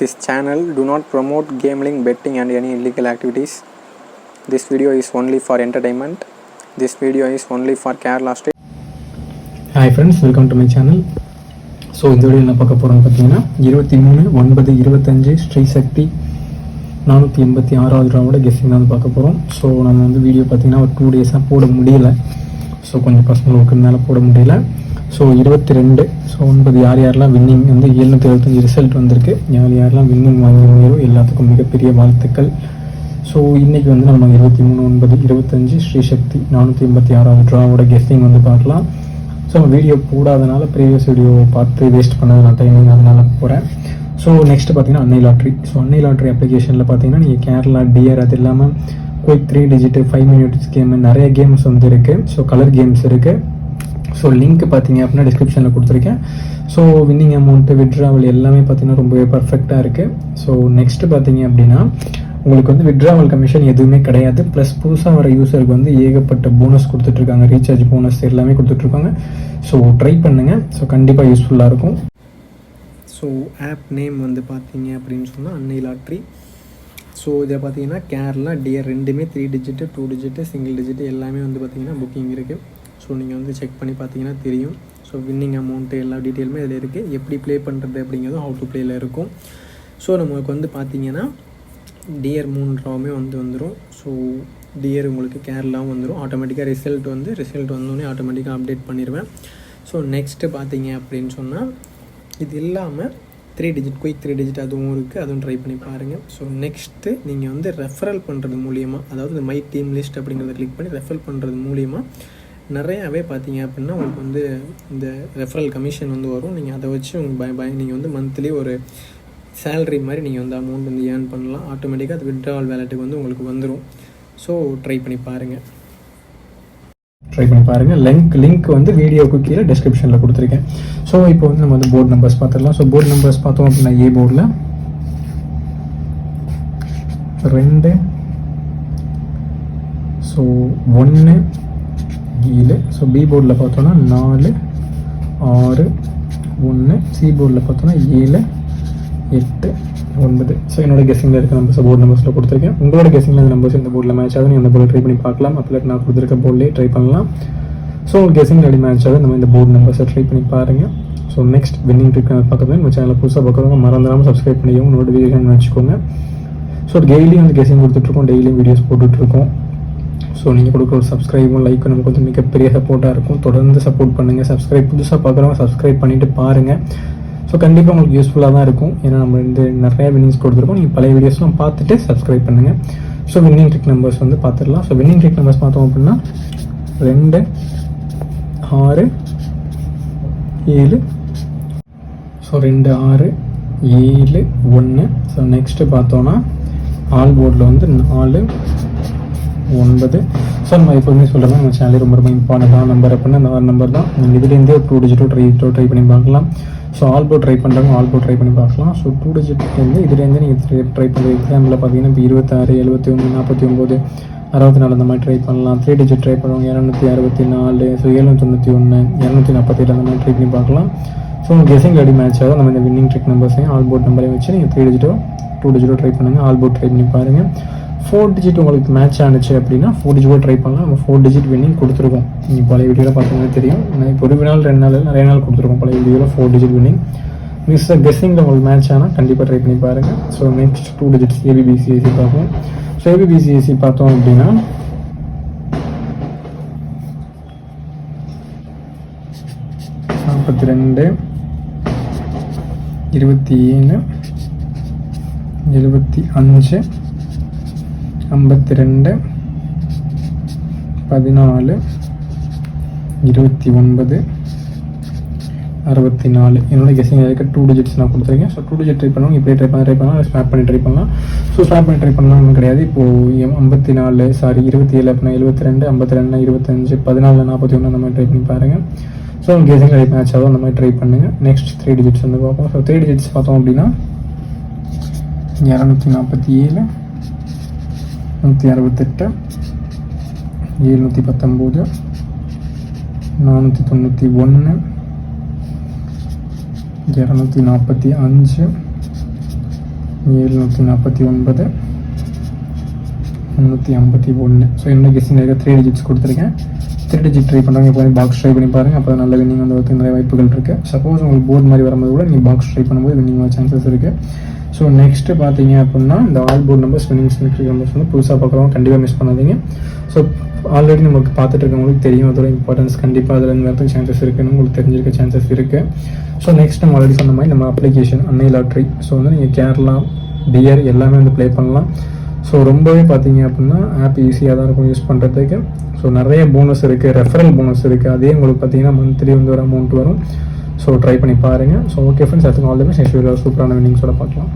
This channel do not promote gambling, betting and any illegal activities. This video is only for entertainment. This video is only for Kerala State. Hi friends welcome to my channel so இந்த video என்ன பார்க்க போகிறோம்னு பார்த்தீங்கன்னா இருபத்தி மூணு ஒன்பது இருபத்தஞ்சு ஸ்ரீ சக்தி நானூற்றி எண்பத்தி ஆறாவது ரூபாவோட கெஸ்ஸிங் தான் பார்க்க போகிறோம் ஸோ நம்ம வந்து வீடியோ பார்த்தீங்கன்னா ஒரு டூ டேஸாக போட முடியல ஸோ கொஞ்சம் பர்சனல் ஒர்க்குனால போட முடியல ஸோ இருபத்தி ரெண்டு ஸோ ஒன்பது யார் யாரெல்லாம் வின்னிங் வந்து எழுநூற்றி எழுபத்தஞ்சு ரிசல்ட் வந்திருக்கு யார் யாரெல்லாம் வின்னிங் வாங்கினீங்களோ எல்லாத்துக்கும் மிகப்பெரிய வாழ்த்துக்கள். ஸோ இன்றைக்கி வந்து நம்ம இருபத்தி மூணு ஒன்பது இருபத்தஞ்சு ஸ்ரீ சக்தி நானூற்றி எண்பத்தி ஆறாவது ட்ராவோட கெஸ்டிங் வந்து பார்க்கலாம். ஸோ வீடியோ போடாதனால ப்ரீவியஸ் வீடியோ பார்த்து வேஸ்ட் பண்ணது நான் டைமிங் அதனால் போகிறேன் ஸோ நெக்ஸ்ட் பார்த்தீங்கன்னா அன்னை லாட்ரி ஸோ அன்னை லாட்ரி அப்ளிகேஷனில் பார்த்தீங்கன்னா நீங்கள் கேரளா டியர் அது இல்லாமல் quick three digit five minutes game நிறைய கேம்ஸ் வந்து இருக்குது ஸோ கலர் கேம்ஸ் இருக்குது ஸோ லிங்க் பார்த்தீங்க அப்படின்னா டிஸ்கிரிப்ஷனில் கொடுத்துருக்கேன். ஸோ வின்னிங் அமௌண்ட்டு விட்ராவல் எல்லாமே பார்த்தீங்கன்னா ரொம்பவே பர்ஃபெக்டாக இருக்குது ஸோ நெக்ஸ்ட் பார்த்தீங்க அப்படின்னா உங்களுக்கு வந்து விட்ராவல் கமிஷன் எதுவுமே கிடையாது. ப்ளஸ் புதுசாக வர யூசருக்கு வந்து ஏகப்பட்ட போனஸ் கொடுத்துட்ருக்காங்க. ரீசார்ஜ் போனஸ் எல்லாமே கொடுத்துட்ருக்காங்க. ஸோ ட்ரை பண்ணுங்கள் ஸோ கண்டிப்பாக யூஸ்ஃபுல்லாக இருக்கும். ஸோ ஆப் நேம் வந்து பார்த்தீங்க அப்படின்னு சொன்னால் அன்னை லாட்ரி. ஸோ இதை பார்த்தீங்கன்னா கேரளா டியர் ரெண்டுமே three digit two digit single digit எல்லாமே வந்து பார்த்தீங்கன்னா புக்கிங் இருக்குது ஸோ நீங்கள் வந்து செக் பண்ணி பார்த்தீங்கன்னா தெரியும். ஸோ வின்னிங் அமௌண்ட்டு எல்லா டீட்டெயிலுமே இதில் இருக்குது. எப்படி ப்ளே பண்ணுறது அப்படிங்கிறதும் ஹவு டு ப்ளேயில் இருக்கும். ஸோ நம்மளுக்கு வந்து பார்த்தீங்கன்னா டியர் மூணு வந்து வந்துடும் ஸோ டியர் உங்களுக்கு கேரளாவும் வந்துடும் ஆட்டோமேட்டிக்காக ரிசல்ட் வந்து ரிசல்ட் வந்தோடனே ஆட்டோமேட்டிக்காக அப்டேட் பண்ணிடுவேன். ஸோ நெக்ஸ்ட்டு பார்த்தீங்க அப்படின்னு சொன்னால் இது இல்லாமல் three digit quick three digit அதுவும் இருக்குது அதுவும் ட்ரை பண்ணி பாருங்கள் ஸோ நெக்ஸ்ட்டு நீங்கள் வந்து ரெஃபரல் பண்ணுறது மூலியமாக அதாவது இந்த மை டீம் லிஸ்ட் அப்படிங்கிறத கிளிக் பண்ணி ரெஃபரல் பண்ணுறது மூலியமாக நிறையாவே பார்த்தீங்க அப்படின்னா உங்களுக்கு வந்து இந்த ரெஃபரல் கமிஷன் வந்து வரும். நீங்கள் அதை வச்சு உங்கள் பய பய நீங்கள் வந்து மந்த்லி ஒரு சேலரி மாதிரி நீங்கள் வந்து அமௌண்ட் வந்து ஏர்ன் பண்ணலாம். ஆட்டோமேட்டிக்காக அது விட்ராவல் வேலெட்டுக்கு வந்து உங்களுக்கு வந்துடும் ஸோ ட்ரை பண்ணி பாருங்கள் ட்ரை பண்ணி பாருங்கள் லிங்க் லிங்க் வந்து வீடியோக்கு கீழே டிஸ்கிரிப்ஷனில் கொடுத்துருக்கேன். ஸோ இப்போ வந்து நம்ம வந்து போர்டு நம்பர்ஸ் பார்த்துடலாம். ஸோ போர்டு நம்பர்ஸ் பார்த்தோம் அப்படின்னா ஏ போர்டில் ரெண்டு ஸோ ஒன்று ஏழு ஸோ பி போர்டில் பார்த்தோன்னா நாலு ஆறு ஒன்று சி போர்டில் பார்த்தோன்னா ஏழு எட்டு ஒன்பது. ஸோ என்னோட கெஸிங்கில் இருக்க நம்பர்ஸ் போர்டு நம்பர்ஸில் கொடுத்துருக்கேன். உங்களோட கெஸிங்கில் அந்த நம்பர்ஸ் இந்த போர்டில் மேட்ச் ஆகுது நீங்கள் அந்த போர்டில் ட்ரை பண்ணி பார்க்கலாம். அப்போ நான் கொடுத்துருக்க போர்டிலே ட்ரை பண்ணலாம். ஸோ உங்கள் கெஸிங் ரெடி மேட்ச் ஆகுது? நம்ம இந்த போர்டு நம்பர்ஸை ட்ரை பண்ணி பாருங்கள் ஸோ நெக்ஸ்ட் வின்னிங் ட்ரிக் பார்க்குறது நம்ம சேனலில் புதுசாக பார்க்குறவங்க மறந்துடாமல் சப்ஸ்கிரைப் பண்ணிக்கோங்க. நோட்டிஃபிகேஷன் வச்சுக்கோங்க. ஸோ டெய்லியும் வந்து கெஸிங் கொடுத்துட்ருக்கோம் டெய்லியும் வீடியோஸ் போட்டுட்ருக்கோம் ஸோ நீங்கள் கொடுக்குற ஒரு சப்ஸ்கிரைபும் லைக்கும் நமக்கு வந்து மிகப்பெரிய சப்போர்ட்டாக இருக்கும். தொடர்ந்து சப்போர்ட் பண்ணுங்கள் சப்ஸ்கிரைப் புதுசாக பார்க்குறவங்க சப்ஸ்கிரைப் பண்ணிவிட்டு பாருங்கள் ஸோ கண்டிப்பாக உங்களுக்கு யூஸ்ஃபுல்லாக தான் இருக்கும். ஏன்னா நம்ம வந்து நிறைய வின்னிங்ஸ் கொடுத்துருக்கோம். நீங்கள் பழைய வீடியோஸ்லாம் பார்த்துட்டு சப்ஸ்கிரைப் பண்ணுங்கள் ஸோ வின்னிங் ட்ரிக் நம்பர்ஸ் வந்து பார்த்துடலாம். ஸோ வின்னிங் ட்ரிக் நம்பர்ஸ் பார்த்தோம் அப்படின்னா ரெண்டு ஆறு ஏழு. ஸோ ரெண்டு ஆறு ஏழு ஒன்று ஸோ நெக்ஸ்ட்டு பார்த்தோன்னா ஆல் போர்டில் வந்து நாலு ஒன்பது. ஸோ நம்ம எப்போதுமே சொல்கிறோம் நம்ம சேனல் ரொம்ப ரொம்ப இம்பார்ட்டண்டான நம்பர் அப்படின்னா அந்த மாதிரி நம்பர் தான். நீங்கள் இதுலேருந்தே ஒரு டூ டிஜிட்டோ ட்ரை ட்ரை பண்ணி பார்க்கலாம். ஸோ ஆல்போ ட்ரை பண்ணுறவங்க ஆல்போ ட்ரை பண்ணி பார்க்கலாம். ஸோ டூ டிஜிட்லேருந்து இதுலேருந்து நீங்கள் ட்ரை பண்ணுற எக்ஸாம்பிள் பார்த்தீங்கன்னா இப்போ இருபத்தாறு எழுபத்தி ஒன்று நாற்பத்தி ஒம்பது அறுபத்தி நாலு அந்த மாதிரி ட்ரை பண்ணலாம். த்ரீ டிஜிட் ட்ரை பண்ணுவாங்க இரநூத்தி அறுபத்தி நாலு ஸோ எழுநூத்தி தொண்ணூற்றி ஒன்று இரநூத்தி நாற்பத்தேழு அந்த மாதிரி ட்ரை பண்ணி பார்க்கலாம். ஸோ உங்கள் கெஸிங் ரெடி மேட்ச் ஆகும். நம்ம இந்த வின்னிங் ட்ரிக் நம்பர்ஸையும் ஆல் போர்ட் நம்பரையும் வச்சு நீங்கள் த்ரீ டிஜிட்டோ டூ டிஜிட்டோ ட்ரை பண்ணுங்கள் ஆல் போர்ட் ட்ரை பண்ணி பாருங்கள் ஃபோர் டிஜிட் உங்களுக்கு மேட்ச் ஆனிச்சு அப்படின்னா ஃபோர் டிஜிட்டோ ட்ரை பண்ணலாம். நம்ம ஃபோர் டிஜிட் வின்னிங் கொடுத்துருக்கோம் நீங்கள் பழைய வீடியோவில் பார்த்தீங்கன்னா தெரியும். நான் இப்போ ஒரு நாள் ரெண்டு நாள் நிறைய நாள் கொடுத்துருக்கோம் பழைய வீடியோவில் ஃபோர் டிஜிட் வின்னிங் மிஸ் கெஸ்ஸிங்கில் உங்களுக்கு மேட்ச் ஆனால் கண்டிப்பாக ட்ரை பண்ணி பாருங்கள் ஸோ நெக்ஸ்ட் டூ டிஜிட்ஸ் ஏபிபிசிஎஸ்சி பார்ப்போம். ஸோ ஏபிபிசிஎஸ்சி பார்த்தோம் அப்படின்னா நாற்பத்தி ரெண்டு இருபத்தி ஏழு எழுபத்தி அஞ்சு ஐம்பத்தி ரெண்டு பதினாலு இருபத்தி ஒன்பது அறுபத்தி நாலு என்னோட கெஸிங் இருக்க டூ டிஜிட்ஸ் நான் கொடுத்துருக்கேன் ஸோ டூ டிஜிட் ட்ரை பண்ணுவோம் இப்படியே ட்ரை பண்ண ட்ரை பண்ணலாம் ஸ்வாப் பண்ணி ட்ரை பண்ணலாம் ஸோ ஸ்வாப் பண்ணி ட்ரை பண்ணலாம்னு கிடையாது இப்போது ஐம்பத்தி நாலு சாரி இருபத்தி ஏழு அப்படின்னா எழுபத்தி ரெண்டு ஐம்பத்தி ரெண்டு இருபத்தஞ்சு பதினாலு நாற்பத்தி ஒன்று அந்த மாதிரி ட்ரை பண்ணி பாருங்கள் ஸோ கெஸிங் ரெடி மேட்ச் ஆகும் அந்த மாதிரி ட்ரை பண்ணுங்கள் நெக்ஸ்ட் த்ரீ டிஜிட்ஸ் வந்து பார்ப்போம் ஸோ த்ரீ டிஜிட்ஸ் பார்த்தோம் அப்படின்னா இரநூத்தி நாற்பத்தி ஏழு நூற்றி அறுபத்தெட்டு எழுநூற்றி பத்தொம்போது நானூற்றி தொண்ணூற்றி ஒன்று இரநூத்தி நாற்பத்தி அஞ்சு எழுநூற்றி நாற்பத்தி ஒன்பது முந்நூற்றி ஐம்பத்தி ஒன்று ஸோ என்ன கெஸ்டிங் இருக்க த்ரீ டிஜிட்ஸ் கொடுத்துருக்கேன். த்ரீ டிஜிட் ட்ரை பண்ணுறாங்க இப்போ பாக்ஸ் ட்ரை பண்ணி பாருங்க. அப்போ நல்ல வின்னிங் வந்து வரதுக்கு நிறைய வாய்ப்புகள் இருக்குது சப்போஸ் உங்களுக்கு போர்டு மாதிரி வரும்போது கூட நீங்கள் பாக்ஸ் ட்ரை பண்ணும்போது வின்னிங் சான்சஸ் இருக்குது ஸோ நெக்ஸ்ட்டு பார்த்தீங்க அப்படின்னா இந்த all board numbers winning symmetric numbers வந்து புதுசாக பார்க்குறவங்க கண்டிப்பாக மிஸ் பண்ணாதீங்க. ஸோ ஆல்ரெடி நமக்கு பார்த்துட்டு இருக்கவங்களுக்கு தெரியும். அதோட இம்பார்ட்டன்ஸ் கண்டிப்பாக அதில் இருந்து வரதுக்கு சான்சஸ் இருக்குன்னு உங்களுக்கு தெரிஞ்சிருக்க சான்சஸ் இருக்குது ஸோ நெக்ஸ்ட் நம்ம ஆல்ரெடி சொன்ன மாதிரி நம்ம அப்ளிகேஷன் அன்னை லாட்ரி ஸோ வந்து நீங்கள் கேரளா டியர் எல்லாமே வந்து ப்ளே பண்ணலாம். ஸோ ரொம்பவே பார்த்தீங்க அப்படின்னா ஆப் ஈஸியாக தான் இருக்கும் யூஸ் பண்ணுறதுக்கு ஸோ நிறைய போனஸ் இருக்குது ரெஃபரல் போனஸ் இருக்குது அதே உங்களுக்கு பார்த்தீங்கன்னா மந்த்லி வந்து ஒரு அமௌண்ட் வரும். ஸோ ட்ரை பண்ணி பாருங்கள் ஸோ ஓகே ஃப்ரெண்ட்ஸ் அதுக்கு all the best next video சூப்பரான வின்னிங்ஸோட பார்க்கலாம்.